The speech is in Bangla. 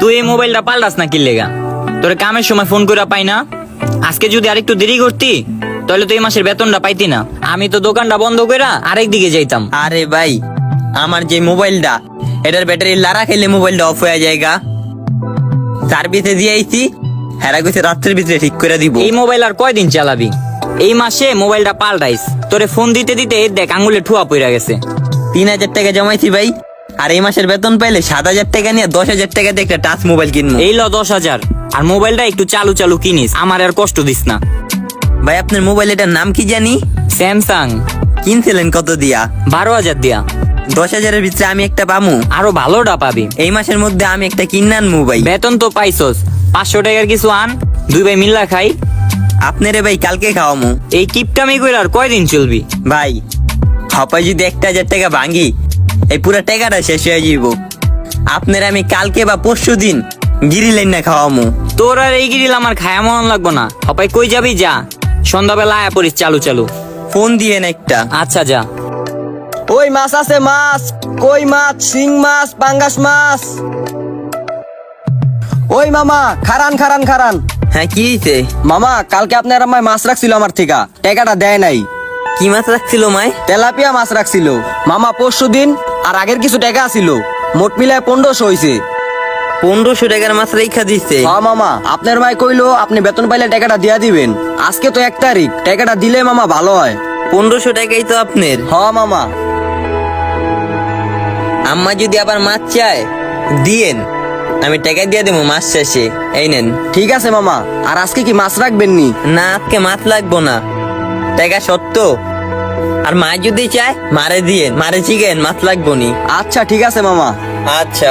তুই এই মোবাইলটা পাল্টাস না কিল্লেগা তোর কামের সময় ফোন করে পাই না। আজকে যদি আরেকটু দেরি করতি তাহলে তো এই মাসের বেতনটা পাইতি না। আমি তো দোকানটা বন্ধ করে আরেক দিকে যাইতাম। আরে ভাই আমার যে মোবাইলটা এটার ব্যাটারি লারা খেলে মোবাইলটা অফ হয়ে যায়গা সার্ভিসে দিয়ে আইছি হেরা কইছে রাত্রের ভিতরে ঠিক করে দিব। এই মোবাইল আর কয়দিন চালাবি? এই মাসে মোবাইলটা পাল্টাইস। তোরে ফোন দিতে দিতে দেখ আঙ্গুলে ঠুয়া পইরা গেছে। তিন হাজার টাকা জমাইছি ভাই আর এই মাসের বেতন পাইলে সাত হাজার টাকা নিয়ে দশ হাজার টাকা দিয়ে একটা টাচ মোবাইল কিনবো। এই ল দশ হাজার। আর মোবাইলটা একটু চালু চালু কিনিস আমার আর কষ্ট দিস না। ভাই আপনার মোবাইল এটার নাম কি জানি? স্যামসাং। কিনছিলেন কত দিয়া? বারো হাজার দিয়া। দশ হাজারের ভিতরে আমি একটা পামু। আরও ভালোটা পাবি। এই মাসের মধ্যে আমি একটা কিনে মোবাইল বেতন তো পাইছস। পাঁচশো টাকার কিছু আন দুই ভাই মিল্লা খাই। আপনারে ভাই কালকে খাওয়ামু। এই কিপটামি করে আর কয়দিন চলবি? ভাই হপাই যদি একটা হাজার টাকা ভাঙি এই পুরো টাকাটা শেষ হয়ে যাইব। আপনার আমি কালকে বা পরশু দিন গিরি লাইন না খাওয়ামু। তোর আর এই গিরিল আমার খায়া মন লাগবো না। হপাই কই যাবি যা। সন্ধ্যাবেলা আয়া পড়িস চালু চালু। ফোন দিয়েন একটা। আচ্ছা যা। ওই মাছ আছে মাছ। কই মাছ? শিং মাছ পাঙ্গাস মাছ। ওই মামা খারান খারান খারান। হ্যাঁ কি হয়েছে মামা কালকে আপনার আমায় মাছ রাখছিল আমার থেকে। টাকাটা দেয় নাই। কি মাছ রাখছিল মায় তেলাপিয়া মাছ রাখছিল। মামা পরশু দিন আর আগের কিছু টাকা ছিল মোট মিলায় পনেরোশো হয়েছে পনেরোশো টাকার মাছ রেখা দিচ্ছে হ্যাঁ মামা। আপনার ভাই কইলো আপনি বেতন পাইলে টাকাটা দিয়া দিবেন। আজকে তো এক তারিখ। টাকাটা দিলে মামা ভালো হয়। পনেরোশো টাকাই তো আপনার। হ্যাঁ মামা। আম্মা যদি আবার মাছ চায় দিয়েন। আমি টাকা দিয়ে দেবো মাছ শেষে। এই নেন। ঠিক আছে মামা। আর আজকে কি মাছ রাখবেন নি না আজকে মাছ লাগবো না। টাকা সত্য? আর মা যদি চায় মারে দিয়ে মারে চিকেন মাছ লাগবো নি। আচ্ছা ঠিক আছে মামা। আচ্ছা।